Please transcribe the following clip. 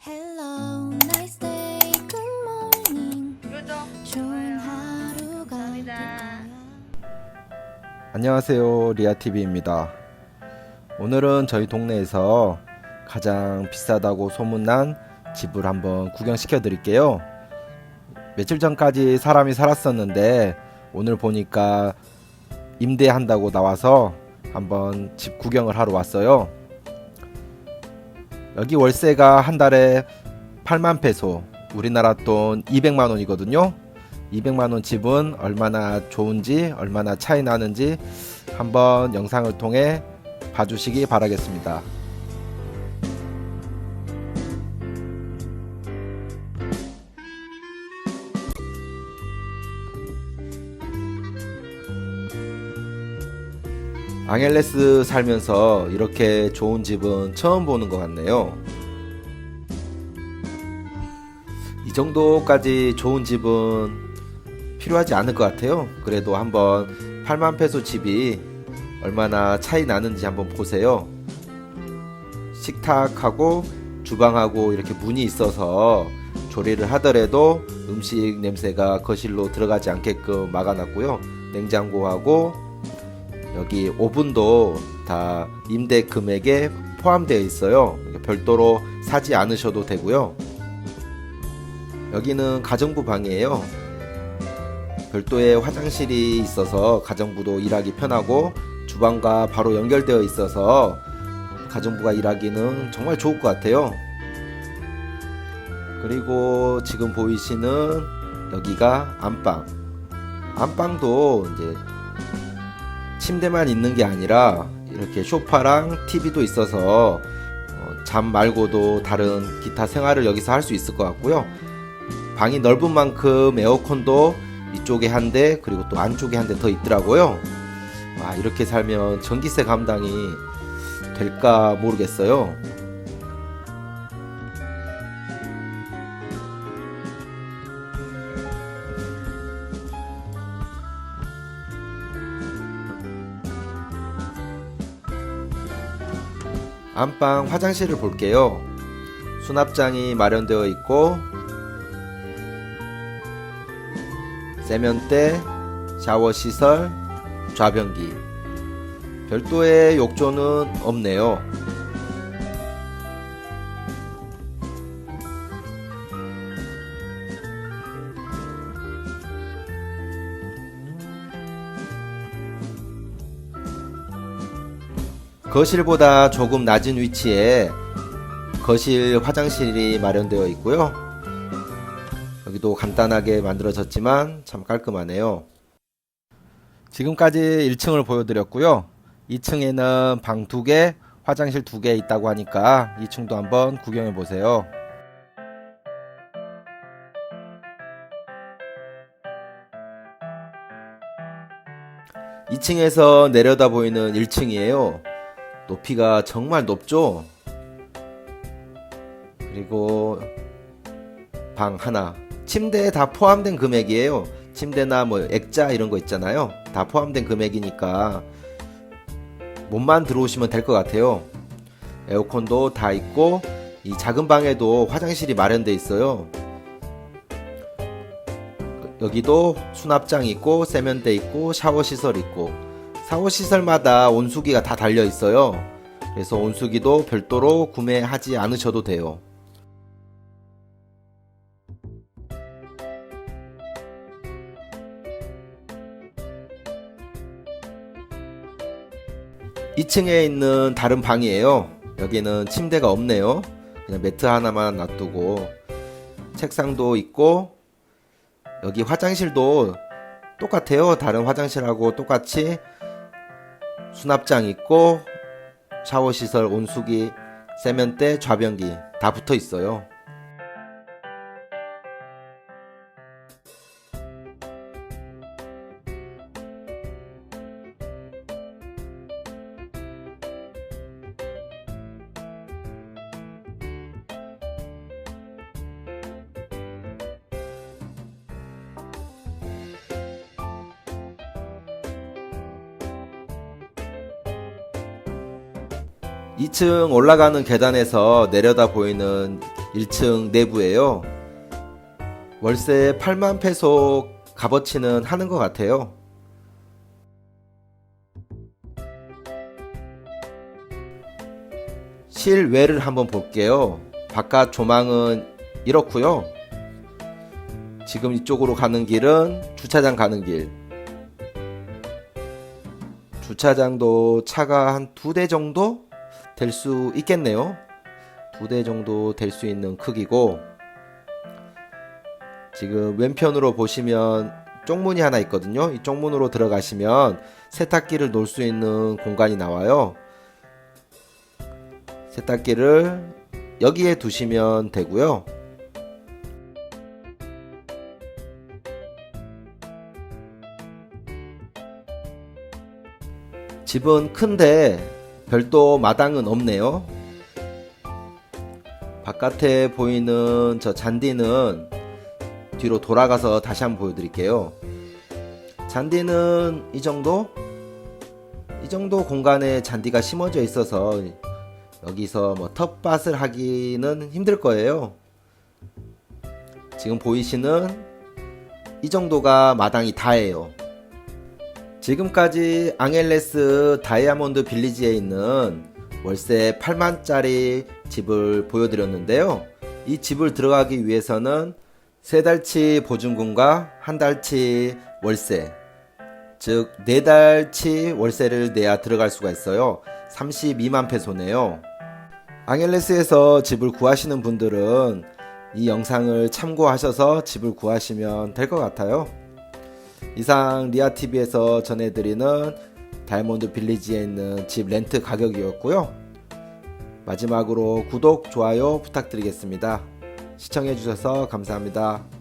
Hello, nice day, good morning. 구독, 좋은. 하루가 감사합니다. 될 거야. 안녕하세요 리아TV입니다 오늘은 저희 동네에서 가장 비싸다고 소문난 집을 한번 구경시켜 드릴게요 며칠 전까지 사람이 살았었는데 오늘 보니까 임대한다고 나와서 한번 집 구경을 하러 왔어요 여기 월세가 한 달에 8만 페소 우리나라 돈 200만 원이거든요 200만 원 집은 얼마나 좋은지 얼마나 차이 나는지 한번 영상을 통해 봐주시기 바라겠습니다. 앙헬레스 살면서 이렇게 좋은 집은 처음 보는 것 같네요. 이 정도까지 좋은 집은 필요하지 않을 것 같아요. 그래도 한번 8만 페소 집이 얼마나 차이 나는지 한번 보세요. 식탁하고 주방하고 이렇게 문이 있어서 조리를 하더라도 음식 냄새가 거실로 들어가지 않게끔 막아놨고요. 냉장고하고 여기 오븐도 다 임대 금액에 포함되어 있어요. 별도로 사지 않으셔도 되고요. 여기는 가정부 방이에요. 별도의 화장실이 있어서 가정부도 일하기 편하고 주방과 바로 연결되어 있어서 가정부가 일하기는 정말 좋을 것 같아요. 그리고 지금 보이시는 여기가 안방. 안방도 이제 침대만 있는 게 아니라 이렇게 소파랑 TV도 있어서 어, 잠 말고도 다른 기타 생활을 여기서 할 수 있을 것 같고요. 방이 넓은 만큼 에어컨도 이쪽에 한 대 그리고 또 안쪽에 한 대 더 있더라고요. 와 이렇게 살면 전기세 감당이 될까 모르겠어요. 안방 화장실을 볼게요. 수납장이 마련되어 있고 세면대, 샤워 시설, 좌변기. 별도의 욕조는 없네요. 거실보다 조금 낮은 위치에 거실 화장실이 마련되어 있고요. 여기도 간단하게 만들어졌지만 참 깔끔하네요. 지금까지 1층을 보여드렸고요. 2층에는 방 2개, 화장실 2개 있다고 하니까 2층도 한번 구경해 보세요. (2층에서) 내려다 보이는 1층이에요 높이가 정말 높죠? 그리고 방 하나. 침대에 다 포함된 금액이에요. 침대나 뭐 액자 이런 거 있잖아요. 다 포함된 금액이니까 몸만 들어오시면 될 것 같아요. 에어컨도 다 있고 이 작은 방에도 화장실이 마련돼 있어요. 여기도 수납장 있고 세면대 있고 샤워 시설 있고 샤워 시설마다 온수기가 다 달려 있어요 그래서 온수기도 별도로 구매하지 않으셔도 돼요 2층에 있는 다른 방이에요. 여기는 침대가 없네요. 그냥 매트 하나만 놔두고 책상도 있고 여기 화장실도 똑같아요. 다른 화장실하고 똑같이 수납장 있고 샤워 시설, 온수기, 세면대, 좌변기 다 붙어 있어요. (2층) 올라가는 계단에서 내려다 보이는 1층 내부예요. 월세 8만 페소 값어치는 하는 것 같아요. 실외를 한번 볼게요. 바깥 조망은 이렇고요. 지금 이쪽으로 가는 길은 주차장 가는 길. 주차장도 차가 한 두 대 정도 될 수 있겠네요. 두 대 정도 될 수 있는 크기고 지금 왼편으로 보시면 쪽문이 하나 있거든요. 이 쪽문으로 들어가시면 세탁기를 놓을 수 있는 공간이 나와요. 세탁기를 여기에 두시면 되고요. 집은 큰데 별도 마당은 없네요. 바깥에 보이는 저 잔디는 뒤로 돌아가서 다시 한번 보여드릴게요. 잔디는 이 정도? 이 정도 공간에 잔디가 심어져 있어서 여기서 뭐 텃밭을 하기는 힘들 거예요. 지금 보이시는 이 정도가 마당이 다예요. 지금까지 앙헬레스 다이아몬드 빌리지에 있는 월세 8만짜리 집을 보여드렸는데요. 이 집을 들어가기 위해서는 세 달치 보증금과 한 달치 월세, 즉 네 달치 월세를 내야 들어갈 수가 있어요. 32만 페소네요. 앙헬레스에서 집을 구하시는 분들은 이 영상을 참고하셔서 집을 구하시면 될 것 같아요. 이상 리아TV에서 전해드리는 다이몬드 빌리지에 있는 집 렌트 가격이었고요. 마지막으로 구독, 좋아요 부탁드리겠습니다. 시청해주셔서 감사합니다.